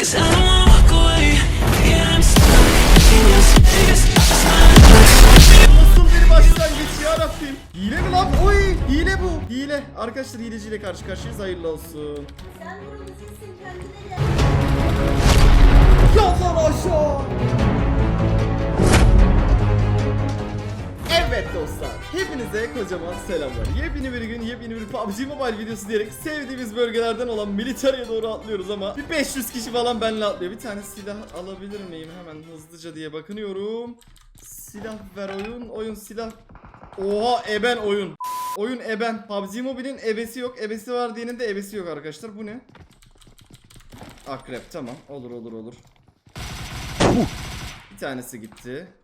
Nasıl bir başlangıç ya Rabbim? Hile mi lan? Oy hile bu. Hile. Arkadaşlar hileciyle karşı karşıyayız. Hayırlı olsun. Sen vurulmuşsun kendine gel. Yat lan aşağı. Evet dostlar, hepinize kocaman selamlar. Yepyeni bir gün, yepyeni bir PUBG Mobile videosu diyerek sevdiğimiz bölgelerden olan militariye doğru atlıyoruz ama bir 500 kişi falan benimle atlıyor. Bir tane silah alabilir miyim? Hemen hızlıca diye bakınıyorum. Silah ver oyun, oyun silah. Oha eben oyun. Oyun eben. PUBG Mobile'in ebesi yok, ebesi var diyenin de ebesi yok arkadaşlar. Bu ne? Akrep tamam. Olur olur olur. Bir tanesi gitti.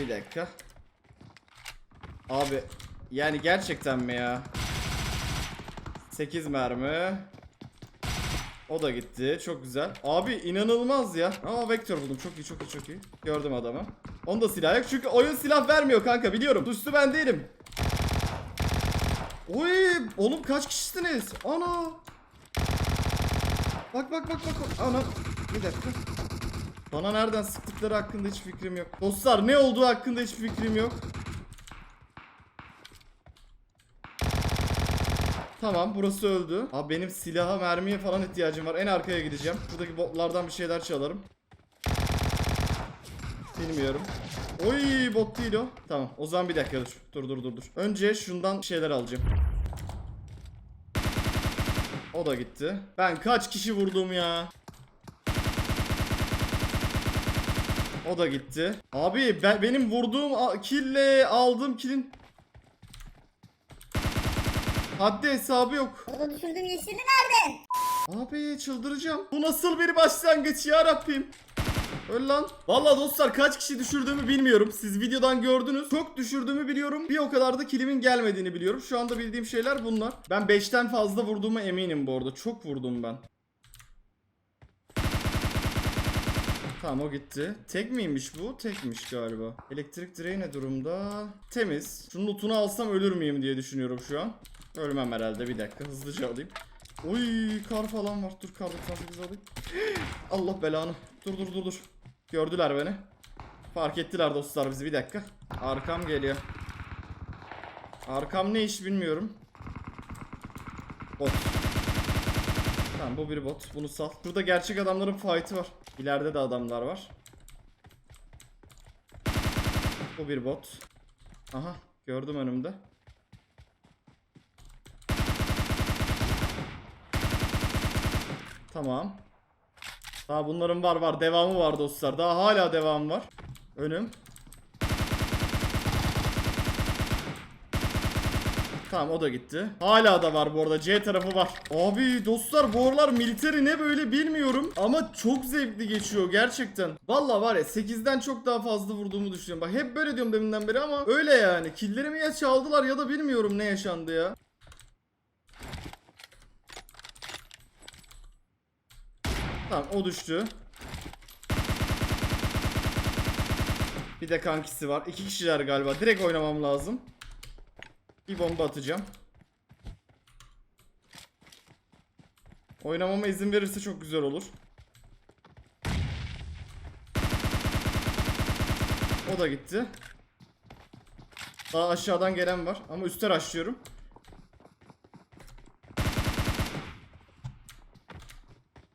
Bir dakika. Abi yani gerçekten mi ya? 8 mermi. O da gitti. Çok güzel. Abi inanılmaz ya. Aa vektör buldum. Çok iyi çok iyi çok iyi. Gördüm adamı. Onda silah yok. Çünkü oyun silah vermiyor kanka biliyorum. Suçlu ben değilim. Oy oğlum kaç kişisiniz? Ana. Bak bak bak bak. Ana. Bir dakika. Bana nereden sıktıkları hakkında hiç fikrim yok. Dostlar ne olduğu hakkında hiç fikrim yok. Tamam burası öldü. Abi benim silaha mermiye falan ihtiyacım var. En arkaya gideceğim. Buradaki botlardan bir şeyler çalarım. Bilmiyorum. Oy bot değil o. Tamam o zaman bir dakika dur. Dur dur dur dur. Önce şundan şeyler alacağım. O da gitti. Ben kaç kişi vurdum ya? O da gitti. Abi ben, benim vurduğum kille aldığım killin haddi hesabı yok. Orada düşürdüğüm yeşili nerede? Abi çıldıracağım. Bu nasıl bir başlangıç ya Rabbim? Öl lan. Valla dostlar kaç kişi düşürdüğümü bilmiyorum. Siz videodan gördünüz. Çok düşürdüğümü biliyorum. Bir o kadar da kilimin gelmediğini biliyorum. Şu anda bildiğim şeyler bunlar. Ben 5'ten fazla vurduğuma eminim bu arada. Çok vurdum ben. Tamam o gitti. Tek miymiş bu? Tekmiş galiba. Elektrik direği ne durumda? Temiz. Şunun lootunu alsam ölür müyüm diye düşünüyorum şu an. Ölmem herhalde bir dakika hızlıca alayım. Oy kar falan var. Dur kar 98 alayım. Allah belanı. Dur dur dur dur. Gördüler beni. Fark ettiler dostlar bizi bir dakika. Arkam geliyor. Arkam ne iş bilmiyorum. Bot. Tamam bu bir bot. Bunu sal. Burada gerçek adamların fight'ı var. İleride de adamlar var. Bu bir bot. Aha gördüm önümde. Tamam. Daha bunların var var devamı var dostlar. Daha hala devamı var. Önüm. Tamam o da gitti. Hala da var bu arada C tarafı var. Abi dostlar bu aralar militeri ne böyle bilmiyorum. Ama çok zevkli geçiyor gerçekten. Valla var ya 8'den çok daha fazla vurduğumu düşünüyorum. Bak hep böyle diyorum deminden beri ama öyle yani. Killerimi ya çaldılar ya da bilmiyorum ne yaşandı ya. Tamam o düştü. Bir de kankisi var. İki kişiler galiba. Direkt oynamam lazım. Bir bomba atacağım. Oynamama izin verirse çok güzel olur. O da gitti. Daha aşağıdan gelen var ama üstten açlıyorum.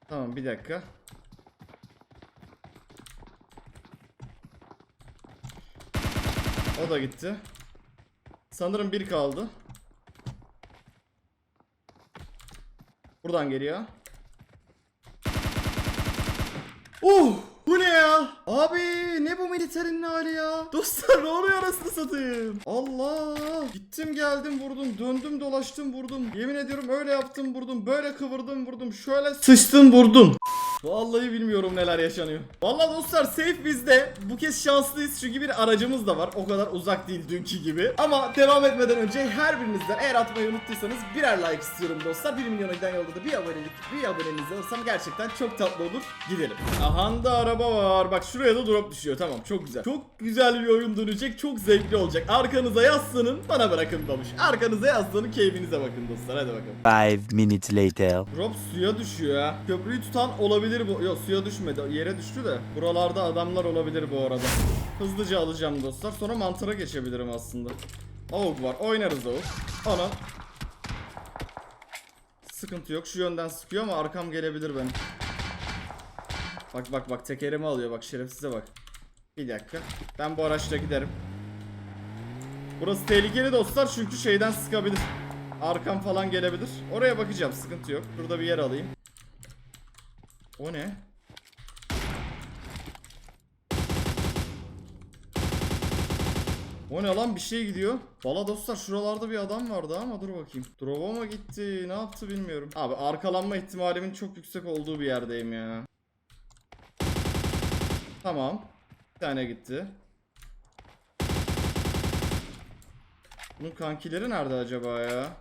Tamam bir dakika. O da gitti. Sanırım bir kaldı. Buradan geliyor. Oh! Bu ne ya? Abi ne bu militerin hali ya? Dostlar ne oluyor arasını satayım? Allah! Gittim geldim vurdum döndüm dolaştım vurdum. Yemin ediyorum öyle yaptım vurdum böyle kıvırdım vurdum şöyle sıçtım vurdum. Vallahi bilmiyorum neler yaşanıyor. Vallahi dostlar safe bizde. Bu kez şanslıyız çünkü bir aracımız da var. O kadar uzak değil dünkü gibi. Ama devam etmeden önce her birinizden eğer atmayı unuttuysanız birer like istiyorum dostlar. 1 milyona giden yolda da bir abonelik, bir aboneniz alırsam gerçekten çok tatlı olur. Gidelim. Aha da araba var. Bak şuraya da drop düşüyor. Tamam çok güzel. Çok güzel bir oyun dönecek. Çok zevkli olacak. Arkanıza yaslanın. Bana bırakın babuş. Arkanıza yaslanın. Keyfinize bakın dostlar. Hadi bakalım. Five minutes later. Drop suya düşüyor ya. Köprüyü tutan olabilir bu. Yok suya düşmedi. Yere düştü de. Buralarda adamlar olabilir bu arada. Hızlıca alacağım dostlar. Sonra mantıra geçebilirim aslında. Avuk var. Oynarız avuk. Ana. Sıkıntı yok. Şu yönden sıkıyor ama arkam gelebilir benim. Bak bak bak tekerimi alıyor. Bak şerefsize bak. Bir dakika. Ben bu araçla giderim. Burası tehlikeli dostlar çünkü şeyden sıkabilir. Arkam falan gelebilir. Oraya bakacağım sıkıntı yok. Burada bir yer alayım. O ne? O ne lan bir şey gidiyor. Valla dostlar şuralarda bir adam vardı ama dur bakayım. Drop'a mı gitti ne yaptı bilmiyorum. Abi arkalanma ihtimalimin çok yüksek olduğu bir yerdeyim ya. Tamam. Bir tane gitti. Bunun kankileri nerede acaba ya?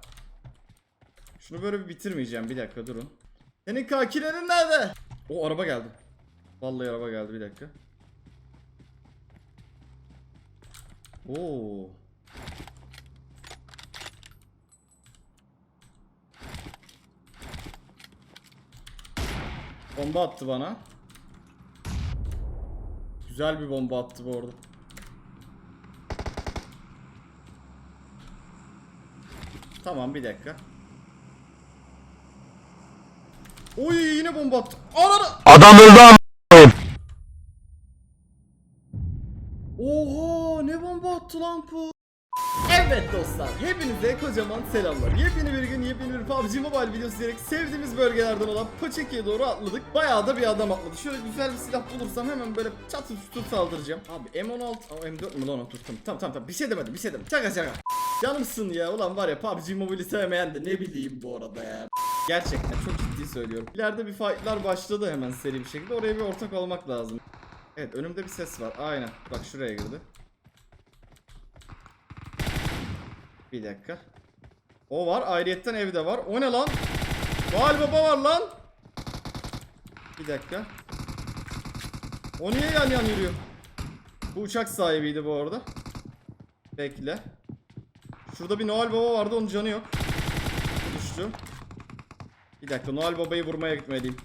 Şunu böyle bir bitirmeyeceğim. Bir dakika durun. Senin kankilerin nerede? O araba geldi. Vallahi araba geldi bir dakika. Oo. Bomba attı bana. Güzel bir bomba attı bu arada. Tamam bir dakika. Oy yine bomba attı. Ananı. Adam öldü am- Oha ne bomba attı lan bu. Evet dostlar hepinize kocaman selamlar. Yepyeni bir gün yepyeni bir PUBG Mobile videosu diyerek sevdiğimiz bölgelerden olan Paçaki'ye doğru atladık. Bayağı da bir adam atladı. Şöyle güzel bir silah bulursam hemen böyle çatır çutur saldıracağım. Abi M16, Aa, M4 mü lan o tamam tamam tamam tamam. bir şey demedim bir şey demedim. Şaka şaka. Canımsın ya ulan var ya PUBG Mobile'i sevmeyen de ne bileyim bu arada ya. Gerçekten çok ciddi söylüyorum. İleride bir fightlar başladı hemen seri bir şekilde. Oraya bir ortak olmak lazım. Evet önümde bir ses var. Aynen. Bak şuraya girdi. Bir dakika. O var. Ayrıyetten evde var. O ne lan? Noel Baba var lan. Bir dakika. O niye yan yan yürüyor? Bu uçak sahibiydi bu arada. Bekle. Şurada bir Noel Baba vardı. Onun canı yok. Düştü. Bir dakika. Noel Baba'yı vurmaya gitmeliyim.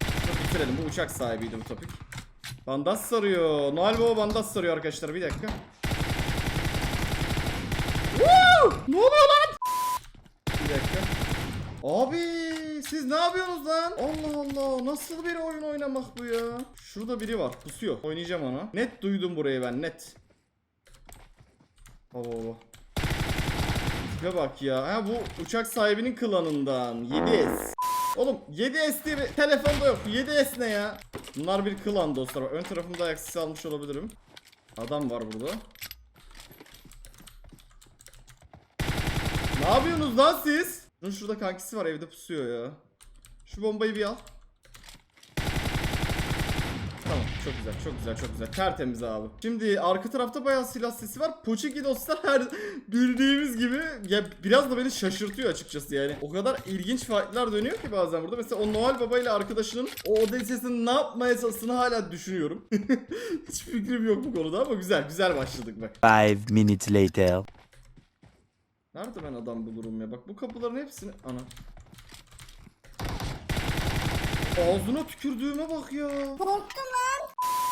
Dur, Bitirelim. Bu uçak sahibiydi bu topik. Bandaj sarıyor. Noel Baba bandaj sarıyor arkadaşlar. Bir dakika. Woo! Ne oluyor lan? Bir dakika. Abi siz ne yapıyorsunuz lan? Allah Allah nasıl bir oyun oynamak bu ya? Şurada biri var pusuyor. Oynayacağım ona. Net duydum burayı ben net. Baba baba. Tipe bak ya. Ha bu uçak sahibinin klanından. 7S. Oğlum 7S diye bir telefonda yok. 7S ne ya? Bunlar bir klan dostlar. Ön tarafımda ayak sesi almış olabilirim. Adam var burada. Ne yapıyorsunuz lan siz? Bunun şurada kankisi var evde pusuyor ya. Şu bombayı bir al. Tamam çok güzel çok güzel çok güzel tertemiz abi. Şimdi arka tarafta bayağı silah sesi var. Poçiki dostlar her bildiğimiz gibi ya biraz da beni şaşırtıyor açıkçası yani. O kadar ilginç fightlar dönüyor ki bazen burada. Mesela o Noel Baba ile arkadaşının o odesesini ne yapmaya çalıştığını hala düşünüyorum. Hiç fikrim yok bu konuda ama güzel güzel başladık bak. Five minutes later. Nerede ben adam bulurum ya? Bak bu kapıların hepsini... Ana. Ağzına tükürdüğüme bak ya. Korktum lan.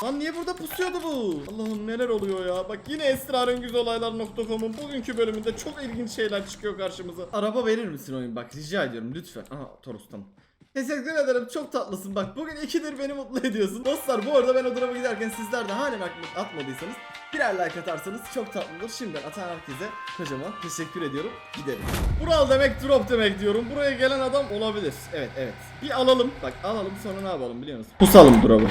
Lan niye burada pusuyordu bu? Allah'ım neler oluyor ya. Bak yine esrarengüzolaylar.com'un bugünkü bölümünde çok ilginç şeyler çıkıyor karşımıza. Araba verir misin oyun? Bak rica ediyorum lütfen. Aha Toros tamam. Teşekkür ederim çok tatlısın bak bugün ikidir beni mutlu ediyorsun. Dostlar bu arada ben o drop'a giderken sizler de halen at- atmadıysanız birer like atarsanız çok tatlı olur. Şimdiden atan herkese kocaman teşekkür ediyorum. Gidelim. Bural demek drop demek diyorum. Buraya gelen adam olabilir. Evet evet. Bir alalım. Bak alalım sonra ne yapalım biliyor musun? Pusalım drop'u.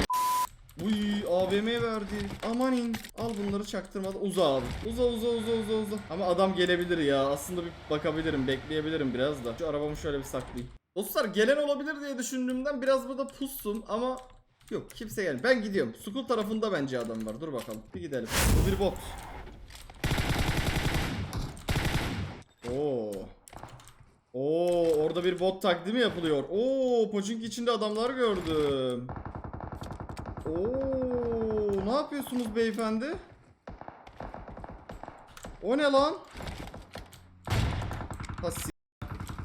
Uy AVM verdi. Amanin. Al bunları çaktırmadan uza abi. Uza uza uza uza uza. Ama adam gelebilir ya. Aslında bir bakabilirim, bekleyebilirim biraz da. Şu arabamı şöyle bir saklayayım. Dostlar gelen olabilir diye düşündüğümden biraz burada pussum ama yok kimse gel. Ben gidiyorum. Sukul tarafında bence adam var. Dur bakalım. Bir gidelim. Bu bir bot. Oo. Oo, orada bir bot taklidi mi yapılıyor? Oo, Pochinki içinde adamlar gördüm. Oo, ne yapıyorsunuz beyefendi? O ne lan? Ha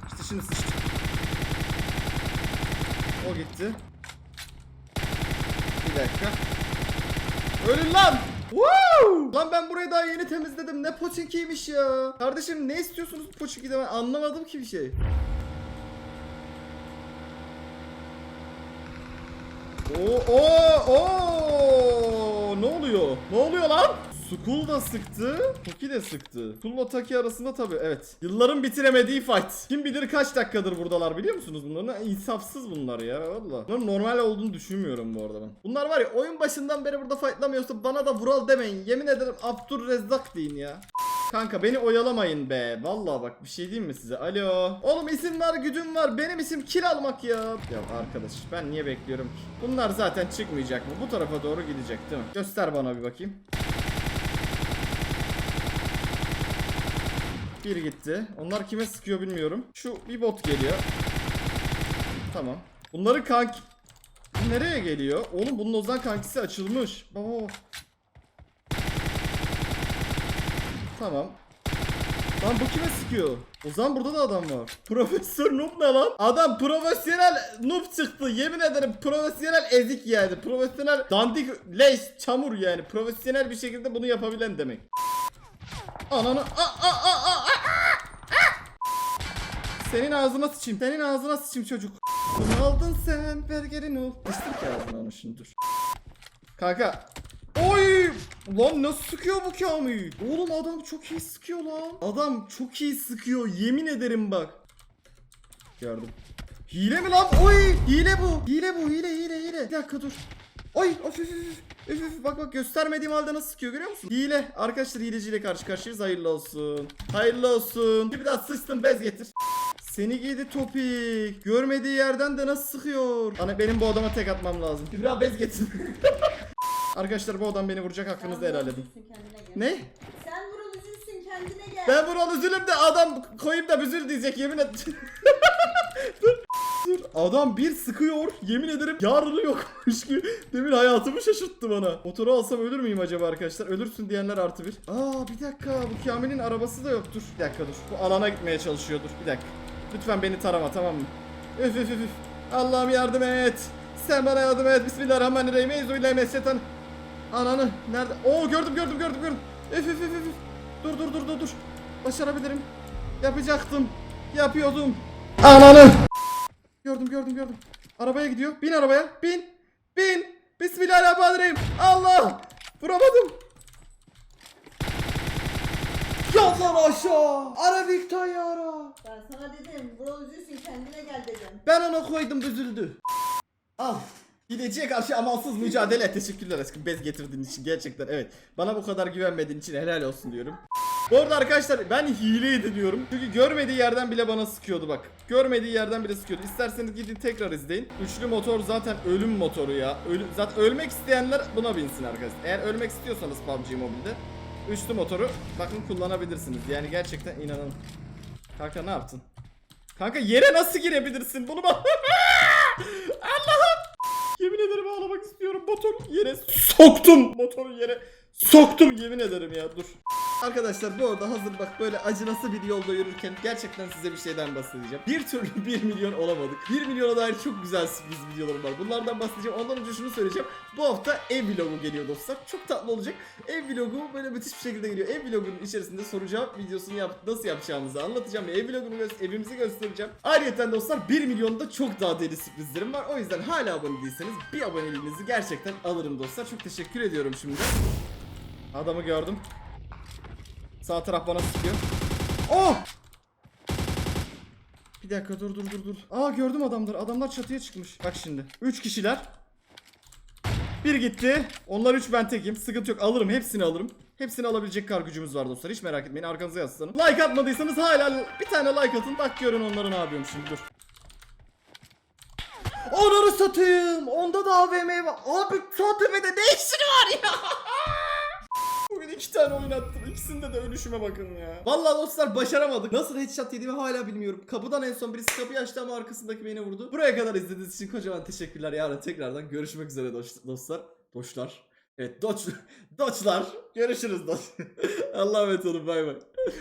İşte şimdi sıçtık. O gitti. Bir dakika. Ölün lan! Woo! Lan ben burayı daha yeni temizledim. Ne poçinkiymiş ya. Kardeşim ne istiyorsunuz poçinkide ben anlamadım ki bir şey. Oo, oo, oo! Ne oluyor? Ne oluyor lan? Sukul da sıktı, Toki de sıktı. Sukul'la Taki arasında tabii evet. Yılların bitiremediği fight. Kim bilir kaç dakikadır buradalar biliyor musunuz bunların? İnsafsız bunlar ya valla. Bunların normal olduğunu düşünmüyorum bu arada ben. Bunlar var ya oyun başından beri burada fightlamıyorsa bana da Vural demeyin. Yemin ederim Abdurrezzak deyin ya. Kanka beni oyalamayın be. Vallahi bak bir şey diyeyim mi size? Alo. Oğlum isim var gücüm var. Benim isim kil almak ya. Ya arkadaş ben niye bekliyorum ki? Bunlar zaten çıkmayacak mı? Bu tarafa doğru gidecek değil mi? Göster bana bir bakayım. Bir gitti. Onlar kime sıkıyor bilmiyorum. Şu bir bot geliyor. Tamam. Bunların kanki... Bu nereye geliyor? Oğlum bunun Ozan kankisi açılmış. Baba. Tamam. Lan bu kime sıkıyor? Ozan burada da adam var. Profesör noob ne lan? Adam profesyonel noob çıktı. Yemin ederim profesyonel ezik yani. Profesyonel dandik leş çamur yani. Profesyonel bir şekilde bunu yapabilen demek. Ananı a a a a a Senin ağzına sıçayım. Senin ağzına sıçayım çocuk. Bunu aldın sen bergerin ol. Kıstım ki ağzına onu şimdi dur. Kanka. Oy! Lan nasıl sıkıyor bu Kamil? Oğlum adam çok iyi sıkıyor lan. Adam çok iyi sıkıyor. Yemin ederim bak. Gördüm. Hile mi lan? Oy! Hile bu. Hile bu. Hile hile hile. Bir dakika dur. Oy! Of üf üf. Üf üf bak bak göstermediğim halde nasıl sıkıyor görüyor musun? Hile. Arkadaşlar hileciyle karşı karşıyayız. Hayırlı olsun. Hayırlı olsun. Bir daha sıçtın bez getir. Seni giydi topik. Görmediği yerden de nasıl sıkıyor? Hani benim bu adama tek atmam lazım. Bir bez getir. Arkadaşlar bu adam beni vuracak hakkınızı helal edin. Ne? Sen Vural üzülsün kendine gel. Ben Vural üzülüm de adam koyup da büzül diyecek yemin et. dur. Dur. Adam bir sıkıyor yemin ederim yarını yokmuş ki. Demin hayatımı şaşırttı bana. Motoru alsam ölür müyüm acaba arkadaşlar? Ölürsün diyenler artı bir. Aa bir dakika bu Kamil'in arabası da yoktur. Bir dakika dur. Bu alana gitmeye çalışıyordur. Bir dakika. Lütfen beni tarama tamam mı? Üf üf üf üf. Allah'ım yardım et. Sen bana yardım et. Bismillahirrahmanirrahim. Euzubillahimineşşeytan. Ananı nerede? Oo gördüm gördüm gördüm gördüm. Üf üf üf üf. Dur dur dur dur dur. Başarabilirim. Yapacaktım. Yapıyordum. Ananı. Gördüm gördüm gördüm. Arabaya gidiyor. Bin arabaya. Bin. Bin. Bismillahirrahmanirrahim. Allah. Vuramadım. Yat lan aşağı. Arabik tayyara. Ben sana dedim Vural üzülsün kendine gel dedim. Ben ona koydum büzüldü. Al. Gideciye karşı amansız mücadele. Teşekkürler aşkım bez getirdiğin için gerçekten evet. Bana bu kadar güvenmediğin için helal olsun diyorum. Bu arada arkadaşlar ben hileydi diyorum. Çünkü görmediği yerden bile bana sıkıyordu bak. Görmediği yerden bile sıkıyordu. İsterseniz gidin tekrar izleyin. Üçlü motor zaten ölüm motoru ya. Ölüm, zaten ölmek isteyenler buna binsin arkadaşlar. Eğer ölmek istiyorsanız PUBG Mobile'de üçlü motoru bakın kullanabilirsiniz. Yani gerçekten inanın. Kanka ne yaptın? Kanka yere nasıl girebilirsin? Bunu bak. soktum. Motoru yere soktum. Yemin ederim ya dur. Arkadaşlar bu arada hazır bak böyle acınası bir yolda yürürken gerçekten size bir şeyden bahsedeceğim. Bir türlü 1 milyon olamadık. 1 milyona dair çok güzel sürpriz videolarım var. Bunlardan bahsedeceğim. Ondan önce şunu söyleyeceğim. Bu hafta ev vlogu geliyor dostlar. Çok tatlı olacak. Ev vlogu böyle müthiş bir şekilde geliyor. Ev vlogunun içerisinde soru cevap videosunu yap nasıl yapacağımızı anlatacağım. Ve ev vlogunu gö- evimizi göstereceğim. Ayrıca dostlar 1 milyonda çok daha deli sürprizlerim var. O yüzden hala abone değilseniz bir aboneliğinizi gerçekten alırım dostlar. Çok teşekkür ediyorum şimdi. Adamı gördüm. Sağ taraf bana sıkıyor. Oh! Bir dakika dur dur dur dur. Aa gördüm adamları. Adamlar çatıya çıkmış. Bak şimdi. 3 kişiler. Bir gitti. Onlar 3 ben tekim. Sıkıntı yok. Alırım. Hepsini alırım. Hepsini alabilecek kar gücümüz var dostlar. Hiç merak etmeyin. Arkanıza yaslanın. Like atmadıysanız hala bir tane like atın. Bak görün onları ne yapıyorum şimdi. Dur. Onları satayım. Onda da AVM var. Abi TTV'de ne işin var ya? Bugün iki tane oyun attım. İkisinde de ölüşüme bakın ya. Vallahi dostlar başaramadık. Nasıl headshot yediğimi hala bilmiyorum. Kapıdan en son birisi kapıyı açtı ama arkasındaki beni vurdu. Buraya kadar izlediğiniz için kocaman teşekkürler. Yarın tekrardan görüşmek üzere dost- dostlar. Doçlar. Evet doç, doçlar. Görüşürüz doç. Allah'a emanet olun bay bay.